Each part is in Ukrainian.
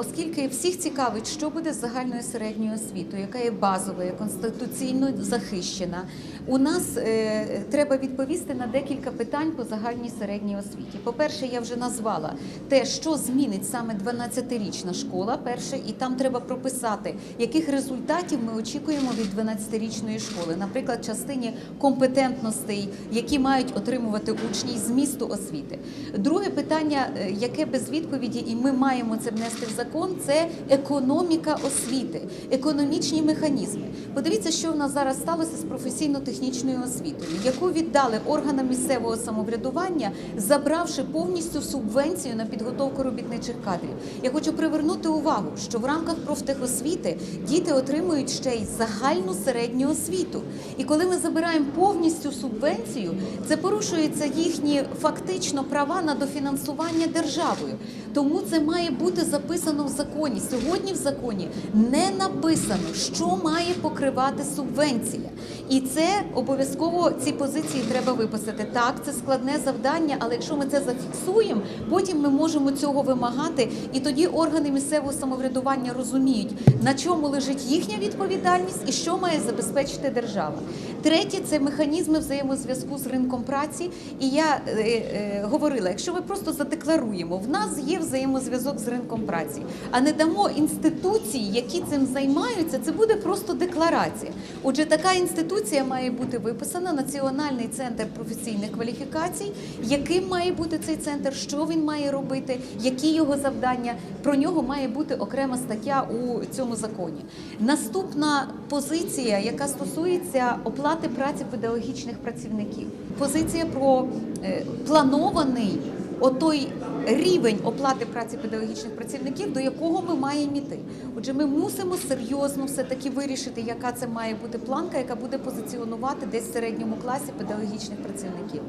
оскільки всіх цікавить, що буде з загальною середньою освітою, яка є базовою, конституційно захищена. У нас е, треба відповісти на декілька питань по загальній середній освіті. По-перше, я вже назвала те, що змінить саме 12-річна школа. Перше, і там треба прописати, яких результатів ми очікуємо від 12-річної школи, наприклад, частині компетентностей, які мають отримувати учні змісту освіти. Друге питання, е, яке без відповіді, і ми маємо це внести в закон, це економіка освіти, економічні механізми. Подивіться, що в нас зараз сталося з професійно-технічною освітою, яку віддали органам місцевого самоврядування, забравши повністю субвенцію на підготовку робітничих кадрів. Я хочу привернути увагу, що в рамках профтехосвіти діти отримують ще й загальну середню освіту. І коли ми забираємо повністю субвенцію, це порушується їхні фактично права на дофінансування державою. Тому це має бути записано в законі. Сьогодні в законі не написано, що має покривати субвенція. І це обов'язково ці позиції треба виписати. Так, це складне завдання, але якщо ми це зафіксуємо, потім ми можемо цього вимагати, і тоді органи місцевого самоврядування розуміють, на чому лежить їхня відповідальність і що має забезпечити держава. Третє це механізми взаємозв'язку з ринком праці. І я е, е, говорила, якщо ми просто задекларуємо, в нас є взаємозв'язок з ринком праці, а не дамо інституції, які цим займаються, це буде просто декларація. Отже, така інституція має бути виписана Національний центр професійних кваліфікацій, яким має бути цей центр, що він має робити, які його завдання. Про нього має бути окрема стаття у цьому законі. Наступна позиція, яка стосується оплати праці педагогічних працівників, позиція про е, планований отой рівень оплати праці педагогічних працівників, до якого ми маємо йти. Отже, ми мусимо серйозно все таки вирішити, яка це має бути планка, яка буде позиціонувати десь в середньому класі педагогічних працівників.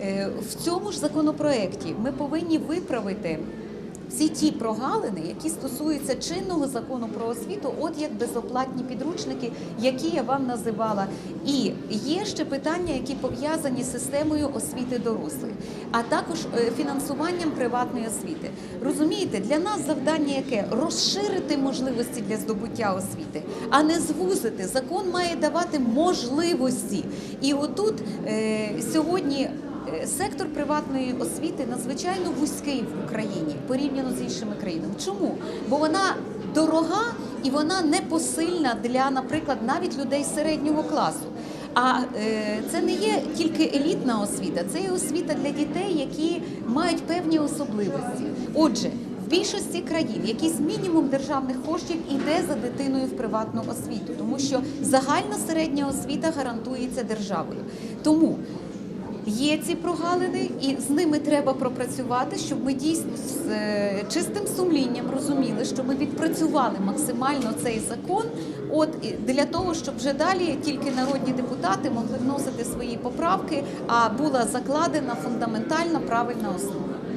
Е, В цьому ж законопроекті ми повинні виправити. Всі ті прогалини, які стосуються чинного закону про освіту, от як безоплатні підручники, які я вам називала. І є ще питання, які пов'язані з системою освіти дорослих, а також е, фінансуванням приватної освіти. Розумієте, для нас завдання яке розширити можливості для здобуття освіти, а не звузити. Закон має давати можливості. І отут е, сьогодні. Е, Сектор приватної освіти надзвичайно вузький в Україні порівняно з іншими країнами. Чому? Бо вона дорога і вона непосильна для, наприклад, навіть людей середнього класу. А е, це не є тільки елітна освіта, це є освіта для дітей, які мають певні особливості. Отже, в більшості країн якийсь мінімум державних коштів іде за дитиною в приватну освіту, тому що загальна середня освіта гарантується державою. Тому Є ці прогалини, і з ними треба пропрацювати, щоб ми дійсно з е, чистим сумлінням розуміли, що ми відпрацювали максимально цей закон. От для того, щоб вже далі тільки народні депутати могли вносити свої поправки, а була закладена фундаментальна правильна основа.